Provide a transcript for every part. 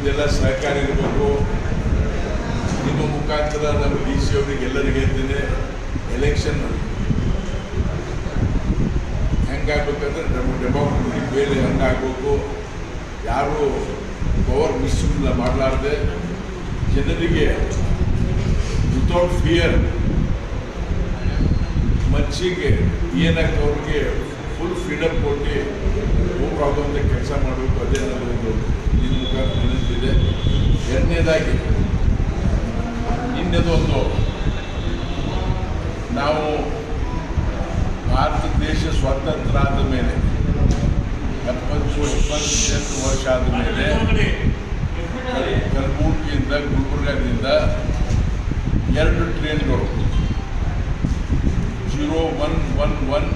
ನಿಮ್ದೆಲ್ಲ ಸಹಕಾರ ಇರಬೇಕು. ನಿಮ್ಮ ಮುಖಾಂತರ ನಮ್ಮ ಡಿ ಸಿ ಅವರಿಗೆ ಎಲ್ಲರಿಗೆ ಹೇಳ್ತೀನಿ ಎಲೆಕ್ಷನ್ ಹೆಂಗಾಗಬೇಕಂದ್ರೆ ನಮ್ಮ ಡೆಮೋಕ್ರಟಿಕ್ ಬೇರೆ ಹಂಗಾಗಬೇಕು. ಯಾರು ಪವರ್ ಮಿಸ್ಯೂಸ್ ಮಾಡಲಾರ್ದೆ. ಜನರಿಗೆ ವಿತೌಟ್ ಫಿಯರ್ ಮನ್ಸಿಗೆ ಏನಾಗ್ತದೆ ಅವ್ರಿಗೆ ಫುಲ್ ಫ್ರೀಡಮ್ ಕೊಟ್ಟು ಹೋಗಾಗುವಂಥ ಕೆಲಸ ಮಾಡಬೇಕು, ಅದೇ ನನ್ನೊಂದು ನಿಮ್ಮ ಮುಖಾಂತರ ನಿಂತಿದೆ ಎರಡನೇದಾಗಿ ಇನ್ನದೊಂದು ನಾವು ಭಾರತ ದೇಶ ಸ್ವತಂತ್ರ ಆದ ಮೇಲೆ, ಎಪ್ಪತ್ತು ಎಪ್ಪತ್ತೆಂಟು ವರ್ಷ ಆದ ಮೇಲೆ, ಕಲಬುರಗಿಯಿಂದ, ಗುಲ್ಬರ್ಗಾದಿಂದ ಎರಡು ಟ್ರೈನ್ಗಳು zero one one one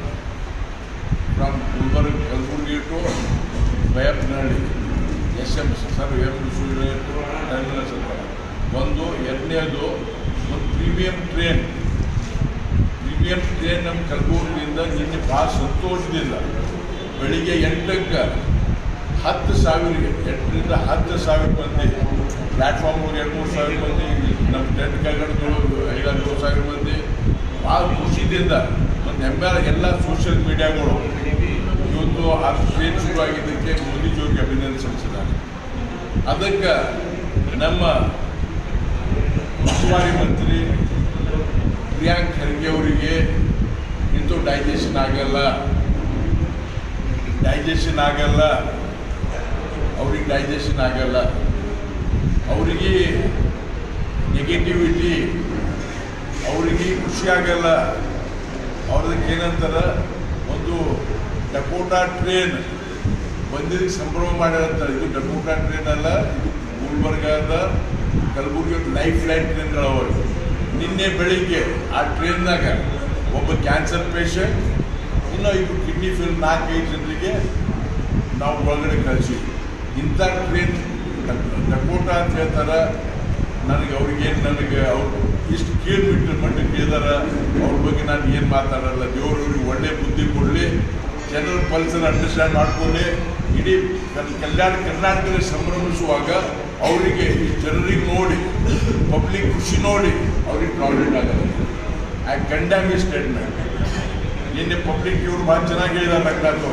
from Gulbarga, Kalaburgi to Baiyappanahalli S M sir M terminals ಅಂತ ಒಂದು, ಎರಡನೇದು, ಒಂದು ಪ್ರೀಮಿಯಂ ಟ್ರೈನ್. ಪ್ರೀಮಿಯಂ ಟ್ರೈನ್ ನಮ್ಮ ಕಲಬುರಗಿಯಿಂದ ನಿನ್ನೆ ಭಾಳ ಸಂತೋಷದಿಂದ ಬೆಳಿಗ್ಗೆ ಎಂಟಕ್ಕೆ ಹತ್ತು ಸಾವಿರ ಎಂಟರಿಂದ ಹತ್ತು ಸಾವಿರ ಮಂದಿ ಪ್ಲ್ಯಾಟ್ಫಾರ್ಮ್ ಎರಡು ಮೂರು ಸಾವಿರ ಮಂದಿ, ನಮ್ಮ ಟೆಂಟ್ ಕೈಗಡಗಳು ಐದಾರು ಮೂರು ಸಾವಿರ ಮಂದಿ, ಭಾಳ ಖುಷಿದಿಂದ ಮತ್ತು ಹೆಮ್ಮೆ ಎಲ್ಲ ಸೋಷಿಯಲ್ ಮೀಡಿಯಾಗಳು ಇವತ್ತು ಆ ಟ್ರೈನ್ ಶುರುವಾಗಿದ್ದಕ್ಕೆ ಮೋದಿಜಿಯವರಿಗೆ ಅಭಿನಂದನೆ ಸಲ್ಲಿಸಿದ್ದಾರೆ. ಅದಕ್ಕೆ ನಮ್ಮ ಉಸ್ತುವಾರಿ ಮಂತ್ರಿ ಪ್ರಿಯಾಂಕ್ ಖರ್ಗೆ ಅವರಿಗೆ ಇಂದು ಡೈಜೆಷನ್ ಆಗಲ್ಲ. ಡೈಜೆಷನ್ ಆಗಲ್ಲ. ಅವ್ರಿಗೆ ಡೈಜೆಷನ್ ಆಗಲ್ಲ. ಅವರಿಗೆ ನೆಗೆಟಿವಿಟಿ ಅವರಿಗೆ ಖುಷಿ ಆಗಲ್ಲ. ಅವ್ರದಕ್ಕೆ ಏನಂತಾರೆ ಒಂದು ಡಕೋಟಾ ಟ್ರೈನ್ ಬಂದಿದ್ದಕ್ಕೆ ಸಂಭ್ರಮ ಮಾಡಿರಂತ ಇದು ಡಕೋಟಾ ಟ್ರೈನ್ ಅಲ್ಲ, ಇದು ಗುಲ್ಬರ್ಗಾದ ಕಲಬುರ್ಗಿ ಲೈಫ್ ಲೈನ್ ಟ್ರೈನ್ಗಳವ ನಿನ್ನೆ ಬೆಳಿಗ್ಗೆ ಆ ಟ್ರೈನ್ನಾಗ ಒಬ್ಬ ಕ್ಯಾನ್ಸರ್ ಪೇಷಂಟ್ ಇನ್ನು ಇಬ್ಬರು ಕಿಡ್ನಿ ಫೇಲ್ ನಾಲ್ಕೈದು ಜನರಿಗೆ ನಾವು ಒಳಗಡೆ ಕಳಿಸಿ ಇಂಥ ಟ್ರೈನ್ ಡಕೋಟ ಅಂತ ಹೇಳ್ತಾರೆ, ನನಗೆ ಅವ್ರಿಗೇನು ನನಗೆ ಅವರು ಇಷ್ಟು ಕೇಳ್ಬಿಟ್ಟು ಮಟ್ಟಕ್ಕೆ ಕೇಳಿದಾರ ಅವ್ರ ಬಗ್ಗೆ ನಾನು ಏನು ಮಾತಾಡಲ್ಲ ದೇವರವ್ರಿಗೆ ಒಳ್ಳೆ ಬುದ್ಧಿ ಕೊಡಲಿ ಜನರ ಪಲ್ಸರ್ ಅಂಡರ್ಸ್ಟ್ಯಾಂಡ್ ಮಾಡ್ಕೊಳ್ಳಿ ಇಡೀ ಕಲ್ಯಾಣ ಕರ್ನಾಟಕದಲ್ಲಿ ಸಂಭ್ರಮಿಸುವಾಗ ಅವರಿಗೆ ಜನರಿಗೆ ನೋಡಿ ಪಬ್ಲಿಕ್ ಖುಷಿ ನೋಡಿ ಅವ್ರಿಗೆ ಪ್ರಾಬ್ಲಮ್ ಆಗಲ್ಲ ಐ ಕಂಡ್ಯಾಮ್ ಈ ಸ್ಟೇಟ್ಮೆಂಟ್ ನಿನ್ನೆ ಪಬ್ಲಿಕ್ ಇವರು ಭಾಳ ಚೆನ್ನಾಗಿ ಹೇಳಿದಾರೆ ರಂಗನಾಥ್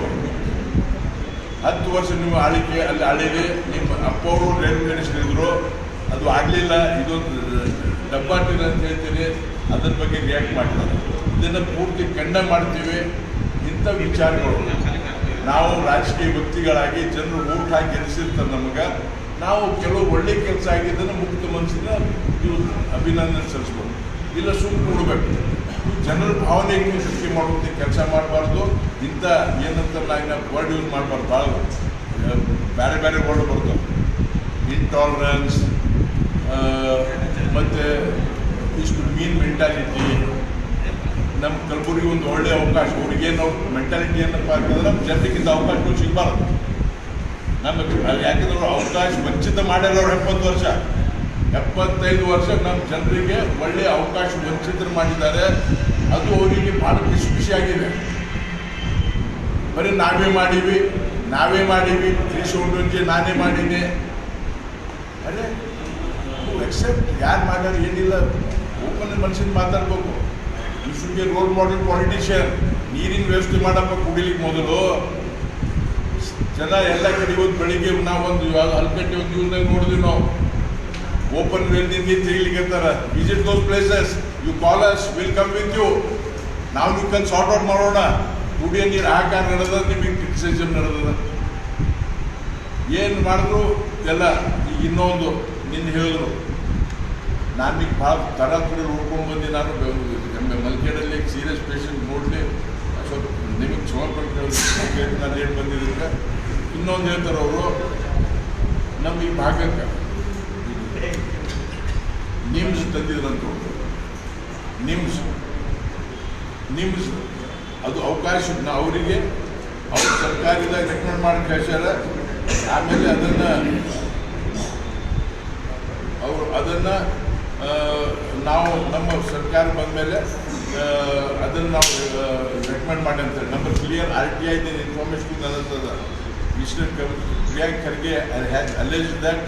ಹತ್ತು ವರ್ಷ ನೀವು ಆಳಿಕೆ ಅಲ್ಲಿ ಆಳಿದೆ, ನಿಮ್ಮ ಅಪ್ಪ ಅವರು ರೈಲ್ವೆ ಮಿನಿಸ್ಟರ್ ಅದು ಆಗಲಿಲ್ಲ, ಇದೊಂದು ಡಬ್ಬಾಟಿಲ್ಲ ಅಂತ ಹೇಳ್ತೀನಿ, ಅದ್ರ ಬಗ್ಗೆ ರಿಯಾಕ್ಟ್ ಮಾಡ್ತಾರೆ. ಇದನ್ನು ಪೂರ್ತಿ ಖಂಡ ಮಾಡ್ತೀವಿ. ಇಂಥ ವಿಚಾರಗಳು. ನಾವು ರಾಜಕೀಯ ವ್ಯಕ್ತಿಗಳಾಗಿ ಜನರು ಓಟ್ ಹಾಕಿ ಗೆಲ್ಲಿಸಿರ್ತಾರೆ ನಮಗೆ ನಾವು ಕೆಲವು ಒಳ್ಳೆ ಕೆಲಸ ಆಗಿದ್ದನ್ನು ಮುಕ್ತ ಮನಸ್ಸಿನ ಅಭಿನಂದನೆ ಸಲ್ಲಿಸ್ಬೋದು. ಇಲ್ಲ ಸುಮ್ಮನೆ ಕೊಡಬೇಕು. ಜನರ ಭಾವನೆ ಸೃಷ್ಟಿ ಮಾಡುವಂಥ ಕೆಲಸ ಮಾಡಬಾರ್ದು. ಇಂಥ ಏನಂತ ನಾವು ವರ್ಡ್ ಯೂಸ್ ಮಾಡಬಾರ್ದು. ಭಾಳ ಬೇರೆ ಬೇರೆ ವರ್ಡ್ ಬರ್ತವೆ. ಇಂಟಾಲರೆನ್ಸ್ ಮತ್ತು ಇಷ್ಟು ಮೀನ್ ಮೆಂಟಾಲಿಟಿ ನಮ್ಮ ಕಲಬುರಗಿ ಒಂದು ಒಳ್ಳೆ ಅವಕಾಶ. ಅವ್ರಿಗೇನು ಮೆಂಟಾಲಿಟಿ ಏನಪ್ಪ ಅಂತಂದ್ರೆ ನಮ್ಮ ಜನರಿಗಿಂತ ಅವಕಾಶಗಳು ಸಿಗಬಾರ್ದು. ನಮ್ಮ ಯಾಕಂದ್ರೆ ಅವಕಾಶ ವಂಚಿತ ಮಾಡ್ಯಾರ ಅವ್ರು ಎಪ್ಪತ್ತು ವರ್ಷ. ಎಪ್ಪತ್ತೈದು ವರ್ಷ ನಮ್ಮ ಜನರಿಗೆ ಒಳ್ಳೆಯ ಅವಕಾಶ ವಂಚಿತರು ಮಾಡಿದ್ದಾರೆ. ಅದು ಅವರಿಗೆ ಭಾಳ ಖುಷಿ ಖುಷಿಯಾಗಿದೆ ಬರೀ ನಾವೇ ಮಾಡೀವಿ ನಾವೇ ಮಾಡೀವಿ ತ್ರೀ ಸೌಂಡ್ಗೆ ನಾನೇ ಮಾಡೀನಿ ಅದೇ ಎಕ್ಸೆಪ್ಟ್ ಯಾರು ಮಾಡ್ಯಾರ ಏನಿಲ್ಲ. ಓಪನ್ ಮನುಷ್ಯನ ಮಾತಾಡ್ಬೇಕು. You should be role model politician ನೀರಿನ ವ್ಯವಸ್ಥೆ ಮಾಡಪ್ಪ ಕುಡಿಲಿಕ್ಕೆ ಮೊದಲು. ಜನ ಎಲ್ಲ ಕಡೆ ಇವತ್ತು ಬೆಳಿಗ್ಗೆ ನಾವು ಒಂದು ಹಲ್ಕಟ್ಟಿ ಒಂದು ನ್ಯೂಸ್ನಾಗ ನೋಡಿದ್ವಿ ನಾವು. ಓಪನ್ ವೇಲ್ದಿಂದ ನೀರು ತೆಗಿಲಿಕ್ಕೆ visit those places you call us will come with you ನಾವು ನೀವು ಕಲ್ ಸಾರ್ಟ್ ಔಟ್ ಮಾಡೋಣ. ಕುಡಿಯೋ ನೀರು ಹಾಕಾರ ನಡೆದ ನಿಮಗೆ ಕ್ರಿಟಿಸೈಸಮ್ ನಡೆದದ. ಏನು ಮಾಡಿದ್ರು? ಎಲ್ಲ, ಈಗ ಇನ್ನೊಂದು ನಿನ್ನ ಹೇಳಿದ್ರು. ನಾನು ಈಗ ಭಾಳ ತಡ ತುಡಿ ನೋಡ್ಕೊಂಡ್ಬಂದು ನಾನು ನಮ್ಮ ಮಲ್ಕೇಡಲ್ಲಿ ಸೀರಿಯಸ್ ಪೇಷಂಟ್ ನೋಡಲಿ. ಸ್ವಲ್ಪ ನಿಮಗೆ ಚೋರ್ಪಟ್ಟು ನಾನು ಏನು ಬಂದಿದ್ದಕ್ಕೆ. ಇನ್ನೊಂದು ಹೇಳ್ತಾರೆ ಅವರು ನಮ್ಮ ಈ ಭಾಗಕ್ಕೆ ನಿಮ್ಸ್ ತಂದಿದ್ರಂತ ನಿಮ್ಸ್. ನಿಮ್ಸ್. ಅದು ಅವಕಾಶ ಅವರಿಗೆ, ಅವ್ರು ಸರ್ಕಾರದಾಗ ರೆಕಮೆಂಡ್ ಮಾಡಿ ಕಳ್ಸ್ಯಾರ ಆಮೇಲೆ ಅದನ್ನು ಅವರು ಅದನ್ನು ನಾವು ನಮ್ಮ ಸರ್ಕಾರ ಬಂದಮೇಲೆ ಅದನ್ನು ನಾವು ರೆಕಮೆಂಡ್ ಮಾಡಿ ಅಂತೇಳಿ ನಮ್ಮ ಕ್ಲಿಯರ್ ಆರ್ ಟಿ ಐದ ಇನ್ಫಾರ್ಮೇಶನ್ ಅನ್ನಿಸ್ತದ mister Priyank Kharge has allege that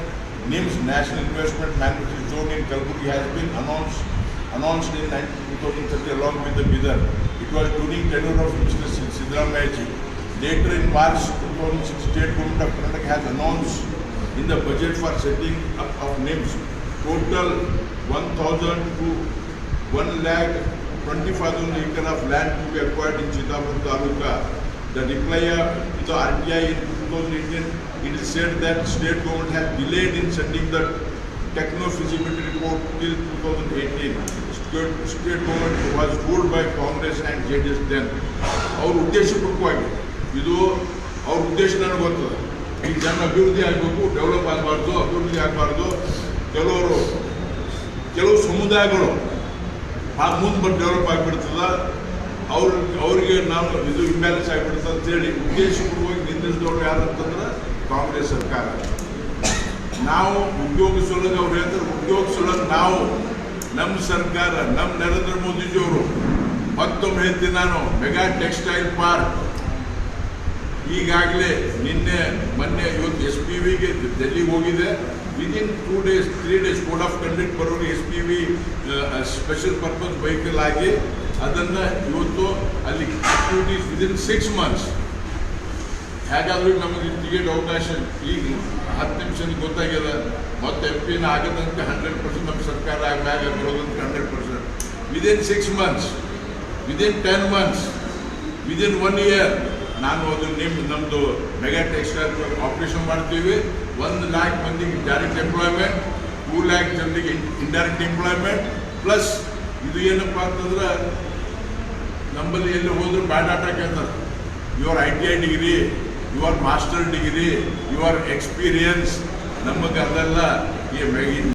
NIMS National Investment Management Zone in Kalburgi has been announced announced in 2030 along with the bidder. It was during tenure of Mr. Sid- Siddaramaya ji. Later in March 2006, State Government of Karnataka has announced in the budget for setting up of NIMS total 1,000 to 1 lakh 25,000 acre of land to be acquired in Chitapur Taluka. The reply of the RTI in 2018, it is said that state government has delayed in sending the techno feasibility report till 2018. State, state government was ruled by Congress and JDS then. ಅವ್ರ ಉದ್ದೇಶಪೂರ್ವಕವಾಗಿ ಇದು ಅವ್ರ ಉದ್ದೇಶ ನನಗೆ ಗೊತ್ತದ ಈ ಜನ ಅಭಿವೃದ್ಧಿ ಆಗಬೇಕು ಡೆವಲಪ್ ಆಗಬಾರ್ದು ಅಭಿವೃದ್ಧಿ ಆಗಬಾರ್ದು ಕೆಲವರು, ಕೆಲವು ಸಮುದಾಯಗಳು ಆ ಮುಂದೆ ಬಂದು ಡೆವಲಪ್ ಆಗಿಬಿಡ್ತದ. ಅವ್ರ ಅವ್ರಿಗೆ ನಾವು ಇದು ಇಂಬ್ಯಾಲೆನ್ಸ್ ಆಗಿಬಿಡ್ತದೆ ಅಂತೇಳಿ ಉದ್ದೇಶಪೂರ್ವಾಗಿ ನಿಂದಿಸಿದವರು ಯಾರು ಅಂತಂದ್ರೆ ಕಾಂಗ್ರೆಸ್ ಸರ್ಕಾರ. ನಾವು ಉದ್ಯೋಗ ಸೊಲಗ ಅವ್ರು ಹೇಳ್ತಾರೆ, ಉದ್ಯೋಗ ಸೊಲಗ ನಾವು ನಮ್ಮ ಸರ್ಕಾರ ನಮ್ಮ ನರೇಂದ್ರ ಮೋದಿಜಿಯವರು. ಮತ್ತೊಮ್ಮೆ ಹೇಳ್ತೀನಿ ನಾನು, ಮೆಗಾ ಟೆಕ್ಸ್ಟೈಲ್ ಪಾರ್ಕ್. ಈಗಾಗಲೇ ನಿನ್ನೆ, ಮೊನ್ನೆ ಇವತ್ತು ಎಸ್ ಪಿ ವಿಗೆ ಡೆಲ್ಲಿಗೆ ಹೋಗಿದೆ. Within two days three days code of conduct ಬರೋರು S P V special purpose vehicle ಆಗಿ, ಅದನ್ನು ಇವತ್ತು ಅಲ್ಲಿ ಆಕ್ಟಿವಿಟೀಸ್ ವಿದಿನ್ ಸಿಕ್ಸ್ ಮಂತ್ಸ್ ಹೇಗಾದರೂ ನಮಗೆ ಟಿಕೆಟ್ ಅವಕಾಶ. ಈಗ ಹತ್ತು ನಿಮಿಷದ ಗೊತ್ತಾಗ್ಯದ, ಮತ್ತು ಎಂ ಪಿನ ಆಗದಂತೆ ಹಂಡ್ರೆಡ್ ಪರ್ಸೆಂಟ್ ನಮ್ಮ ಸರ್ಕಾರ ಮ್ಯಾಗ ಬರೋದಂತ hundred percent within six months within ten months within one year ನಾನು ಅದು ನಿಮ್ಮ ನಮ್ಮದು ಮೆಗಾ ಟೆಕ್ಸ್ಟೈಲ್ ಆಪರೇಷನ್ ಮಾಡ್ತೀವಿ. ಒಂದು ಲ್ಯಾಕ್ ಮಂದಿಗೆ ಡೈರೆಕ್ಟ್ ಎಂಪ್ಲಾಯ್ಮೆಂಟ್ ಟೂ ಲ್ಯಾಕ್ ಜನರಿಗೆ ಇಂಡೈರೆಕ್ಟ್ ಎಂಪ್ಲಾಯ್ಮೆಂಟ್ ಪ್ಲಸ್ ಇದು ಏನಪ್ಪ ಅಂತಂದ್ರೆ ನಮ್ಮಲ್ಲಿ ಎಲ್ಲಿ ಹೋದ್ರು ಅಟ್ಯಾಕ್ ಕೇಳ್ತಾರೆ. Your I T I degree your master degree your experience ನಮಗೆ ಅದೆಲ್ಲ ಈ